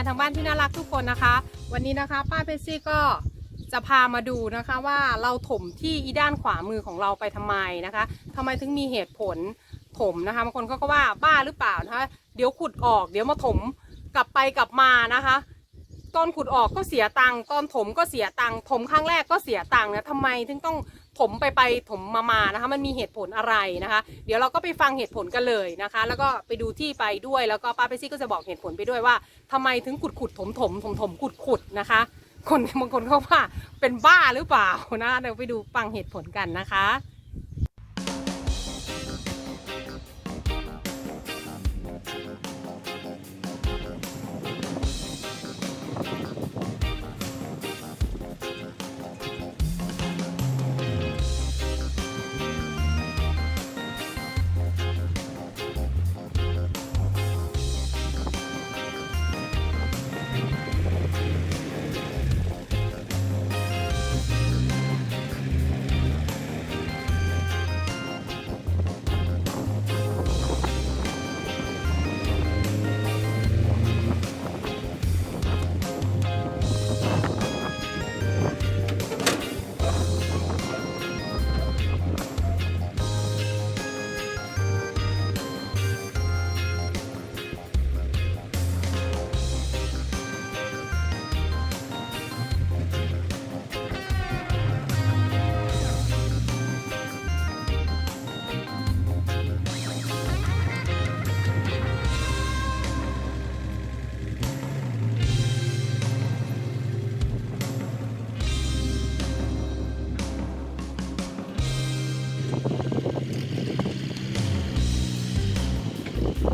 นทางบ้านที่น่ารักทุกคนนะคะ วันนี้นะคะ ป้าเพชซี่ก็จะพามาดูนะคะว่าเราถมที่อีด้านขวามือของเราไปทำไมนะคะทำไมถึงมีเหตุผลถมนะคะบางคนเขาก็ว่าบ้าหรือเปล่านะคะเดี๋ยวขุดออกเดี๋ยวมาถมกลับไปกลับมานะคะตอนขุดออกก็เสียตังค์ตอนถมก็เสียตังค์ถมครั้งแรกก็เสียตังค์นะทำไมถึงต้อง ผมไปไปถมมามานะคะ มันมีเหตุผลอะไรนะคะ เดี๋ยวเราก็ไปฟังเหตุผลกันเลยนะคะ แล้วก็ไปดูที่ไปด้วยแล้วก็ป้าเปซี่ก็จะบอกเหตุผลไปด้วยว่าทำไมถึงขุดขุดถมถมถมถมขุดขุดนะคะ คนบางคนเขาว่าเป็นบ้าหรือเปล่านะเดี๋ยวไปดูฟังเหตุผลกันนะคะ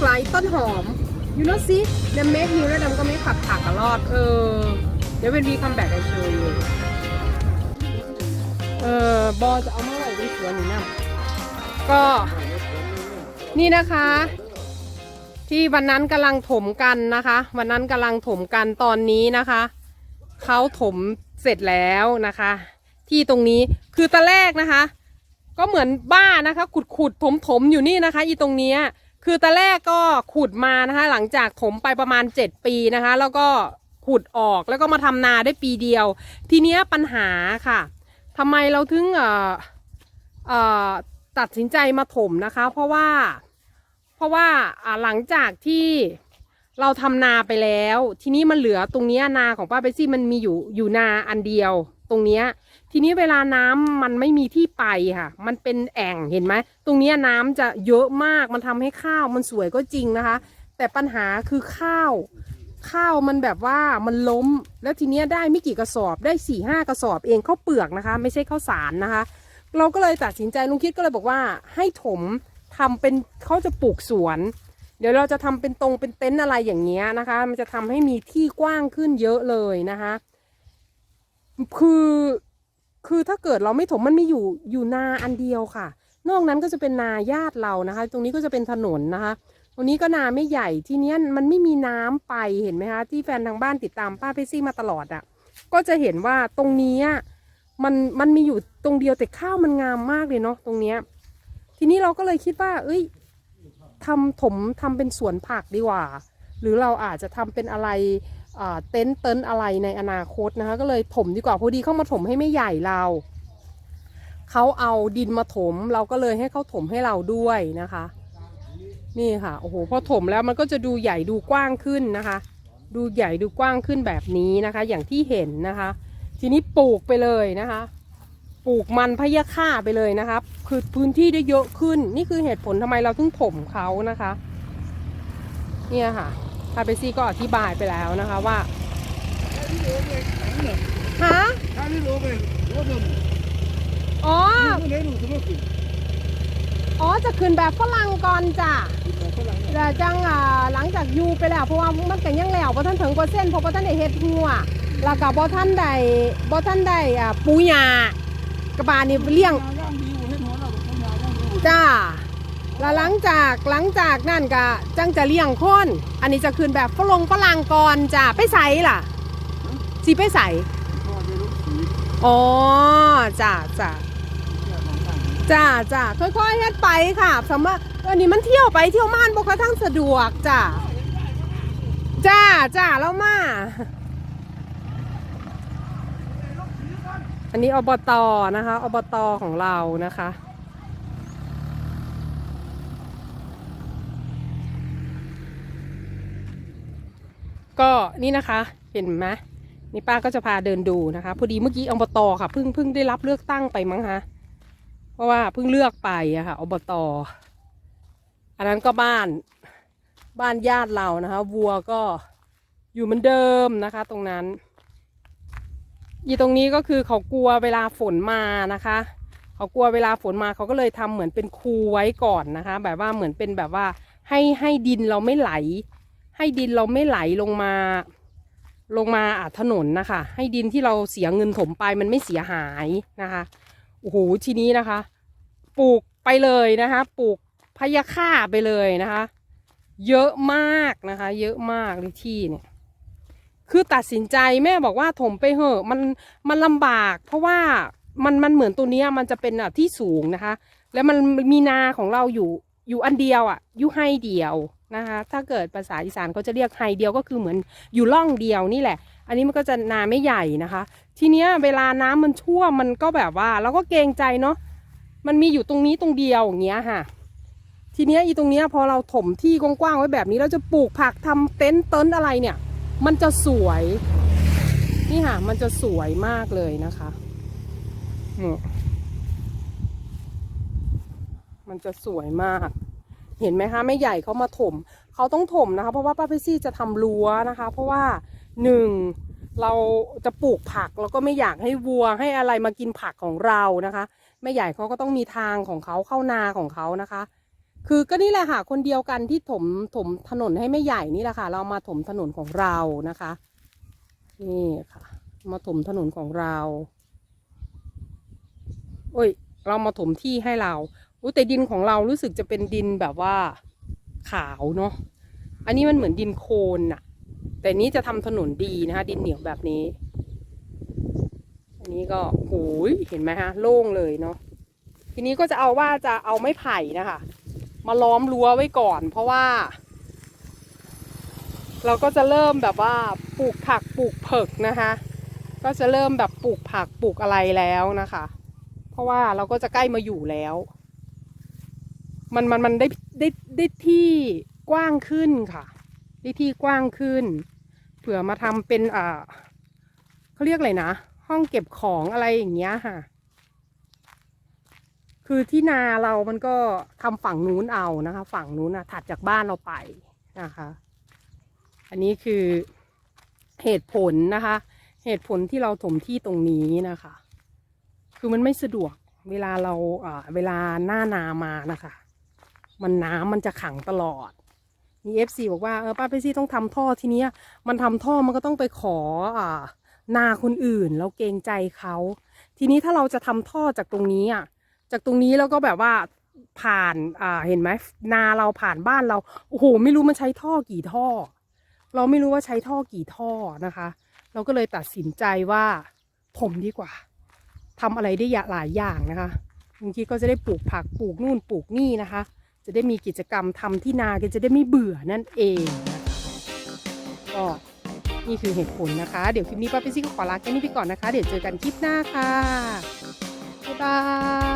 ลูกไร้ต้นหอม you know see the make you แล้วดำก็ไม่ขับผักกะรอดเออเดี๋ยวเป็นวีคัมแบ็กไอโชว์อยู่เออบอจะเอามาไหว้ในสวนนี่นะก็นี่นะคะ ที่วันนั้นกำลังถมกันนะคะ วันนั้นกำลังถมกันตอนนี้นะคะเขาถมเสร็จแล้วนะคะ ที่ตรงนี้คือตอนแรกนะคะ ก็เหมือนบ้านะคะ ขุดขุดถมถมอยู่นี่นะคะ อีตรงนี้ คือตอนแรกก็ขุดมานะคะ หลังจากถมไปประมาณ 7 ปีนะคะ แล้วก็ขุดออกแล้วก็มาทำนาได้ปีเดียว ทีเนี้ยปัญหาค่ะทำไมเราถึงเอ่อเอ่อตัดสินใจมาถมนะคะ เพราะว่าเพราะว่าหลังจากที่เราทำนาไปแล้ว ทีนี้มันเหลือตรงนี้นาของป้าเบซี่มันมีอยู่อยู่นาอันเดียว ตรงเนี้ย ทีนี้เวลาน้ำมันไม่มีที่ไปค่ะ มันเป็นแอ่งเห็นไหม ตรงนี้น้ำจะเยอะมาก มันทำให้ข้าวมันสวยก็จริงนะคะ แต่ปัญหาคือข้าว ข้าวมันแบบว่ามันล้ม แล้วทีนี้ได้ไม่กี่กระสอบ ได้สี่ห้ากระสอบเองข้าวเปลือกนะคะ ไม่ใช่ข้าวสารนะคะ เราก็เลยตัดสินใจลุงคิดก็เลยบอกว่า ให้ถมทำเป็นเขาจะปลูกสวน เดี๋ยวเราจะทำเป็นตรงเป็นเต็นท์อะไรอย่างเงี้ยนะคะ มันจะทำให้มีที่กว้างขึ้นเยอะเลยนะคะ คือ คือถ้าเกิดเราไม่ถมมันมีอยู่อยู่นาอันเดียวค่ะ นอกนั้นก็จะเป็นนาญาติเรานะคะ ตรงนี้ก็จะเป็นถนนนะคะ ตรงนี้ก็นาไม่ใหญ่ทีเนี้ยมันไม่มีน้ำไปเห็นไหมคะที่แฟนทางบ้านติดตามป้าเพชซี่มาตลอดอะ่ะ ก็จะเห็นว่าตรงนี้มันมันมีอยู่ตรงเดียวแต่ข้าวมันงามมากเลยเนาะตรงเนี้ย ทีนี้เราก็เลยคิดว่า เอ้ยทำถมทำเป็นสวนผักดีกว่า หรือเราอาจจะทำเป็นอะไร เต็นท์เต็นท์อะไรในอนาคตนะคะ ก็เลยถมดีกว่าพอดีเข้ามาถมให้ไม่ใหญ่เราเขาเอาดินมาถม เราก็เลยให้เขาถมให้เราด้วยนะคะ นี่ค่ะโอ้โหพอถมแล้วมันก็จะดูใหญ่ดูกว้างขึ้นนะคะ ดูใหญ่ดูกว้างขึ้นแบบนี้นะคะ อย่างที่เห็นนะคะ ทีนี้ปลูกไปเลยนะคะ ปลูกมันพะยะค่าไปเลยนะครับคือพื้นที่ได้เยอะขึ้น นี่คือเหตุผลทำไมเราถึงถมเขานะคะ เนี่ยค่ะ พาเปซี่ก็อธิบายไปแล้วนะคะว่าฮะอ๋อ อ๋อ จะขึ้นแบบฝรั่งก่อนจ้ะแต่จังอ่าหลังจากอยูไปแล้วเพราะว่ามันกันยังแล้วเพราะท่านถึงเปอร์เซ็นต์เพราะว่าท่านได้เฮ็ดหัวแล้วก็บ่ท่านได้บ่ท่านได้อ่าปูยากระบานี่เลี้ยงจ้า แล้วหลังจากหลังจากนั่นก็จังจะเลี้ยงคนอันนี้จะขึ้นแบบฝรั่งฝรั่งก่อนจ้ะไปใส่ล่ะสิไปใส่อ๋อจ้าจ้าจ้าจ้าค่อยๆเฮ็ดไปค่ะสำหรับอันนี้มันเที่ยวไปเที่ยวม่านบ่ค่อยทั้งสะดวกจ้าจ้าจ้าแล้วมา อันนี้อบตนะคะอบตของเรานะคะ ก็นี่นะคะ เห็นไหมนี่ป้าก็จะพาเดินดูนะคะ พอดีเมื่อกี้อบตค่ะเพิ่งเพิ่งได้รับเลือกตั้งไปมั้งคะเพราะว่าเพิ่งเลือกไปอะค่ะอบตอันนั้นก็บ้านบ้านญาติเรานะคะ วัวก็อยู่เหมือนเดิมนะคะ ตรงนั้น อีตรงนี้ก็คือเขากลัวเวลาฝนมานะคะ เขากลัวเวลาฝนมาเขาก็เลยทำเหมือนเป็นคูไว้ก่อนนะคะ แบบว่าเหมือนเป็นแบบว่าให้ให้ดินเราไม่ไหล ให้ดินเราไม่ไหลลงมา ลงมาอะถนนนะคะ ให้ดินที่เราเสียเงินถมไปมันไม่เสียหายนะคะโอ้โหทีนี้นะคะ ปลูกไปเลยนะคะปลูกพยาค่าไปเลยนะคะ เยอะมากนะคะ เยอะมากในที่เนี่ยคือตัดสินใจแม่บอกว่าถมไปเหอะมันมันลำบาก เพราะว่ามันมันเหมือนตัวเนี้ยมันจะเป็นอะที่สูงนะคะ แล้วมันมีนาของเราอยู่อยู่อันเดียวอะอยู่ให้เดียว นะคะถ้าเกิดภาษาอีสานเขาจะเรียกไฮเดียวก็คือเหมือนอยู่ร่องเดียวนี่แหละ อันนี้มันก็จะนาไม่ใหญ่นะคะ ทีเนี้ยเวลาน้ำมันท่วมมันก็แบบว่าเราก็เกรงใจเนาะมันมีอยู่ตรงนี้ตรงเดียวอย่างเงี้ยค่ะ ทีเนี้ยอีตรงเนี้ยพอเราถมที่กว้างๆไว้แบบนี้เราจะปลูกผักทำเต็นท์เต็นท์อะไรเนี่ย มันจะสวยนี่ค่ะ มันจะสวยมากเลยนะคะมันจะสวยมาก เห็นไหมคะไม่ใหญ่เขามาถมเขาต้องถมนะคะ เพราะว่าป้าเพซี่จะทำรั้วนะคะ เพราะว่าหนึ่งเราจะปลูกผักแล้วก็ไม่อยากให้วัวให้อะไรมากินผักของเรานะคะแม่ใหญ่เขาก็ต้องมีทางของเขาเข้านาของเขานะคะ คือก็นี่แหละค่ะคนเดียวกันที่ถมถมถนนให้แม่ใหญ่นี่แหละค่ะ เรามาถมถนนของเรานะคะ นี่ค่ะ มาถมถนนของเราโอ้ยเรามาถมที่ให้เรา อุ้แต่ดินของเรารู้สึกจะเป็นดินแบบว่าขาวเนาะ อันนี้มันเหมือนดินโคลนน่ะแต่นี้จะทำถนนดีนะคะดินเหนียวแบบนี้ อันนี้ก็โหยเห็นไหมฮะ โล่งเลยเนาะ ทีนี้ก็จะเอาว่าจะเอาไม้ไผ่นะคะ มาล้อมรั้วไว้ก่อน เพราะว่า เราก็จะเริ่มแบบว่าปลูกผักปลูกเผืกนะคะ ก็จะเริ่มแบบปลูกผักปลูกอะไรแล้วนะคะ เพราะว่าเราก็จะใกล้มาอยู่แล้ว มันมันมันได้ได้ได้ที่กว้างขึ้นค่ะ ได้ที่กว้างขึ้น เผื่อมาทำเป็นอ่าเขาเรียกอะไรนะ ห้องเก็บของอะไรอย่างเงี้ยค่ะ คือที่นาเรามันก็ทำฝั่งนู้นเอานะคะ ฝั่งนู้นนะถัดจากบ้านเราไปนะคะ อันนี้คือเหตุผลนะคะ เหตุผลที่เราถมที่ตรงนี้นะคะ คือมันไม่สะดวกเวลาเราอ่าเวลาหน้านามานะคะ มันน้ำมันจะขังตลอดมีเอฟซีบอกว่าเออป้าเปซี่ต้องทำท่อทีเนี้ยมันทำท่อมันก็ต้องไปขออ่านาคนอื่นแล้วเกรงใจเขาทีนี้ถ้าเราจะทำท่อจากตรงนี้อะจากตรงนี้แล้วก็แบบว่าผ่านอ่าเห็นไหมนาเราผ่านบ้านเราโอ้โหไม่รู้มันใช้ท่อกี่ท่อ เราไม่รู้ว่าใช้ท่อกี่ท่อนะคะ เราก็เลยตัดสินใจว่าถมดีกว่าทำอะไรได้หลายอย่างนะคะบางทีก็จะได้ปลูกผักปลูกนู่นปลูกนี่นะคะ จะได้มีกิจกรรมทำที่นากันจะได้ไม่เบื่อนั่นเองนะคะก็นี่คือเหตุผลนะคะ เดี๋ยวคลิปนี้ป้าเปซี่ก็ขอลาแค่นี้ไปก่อนนะคะ เดี๋ยวเจอกันคลิปหน้าค่ะ บ๊ายบาย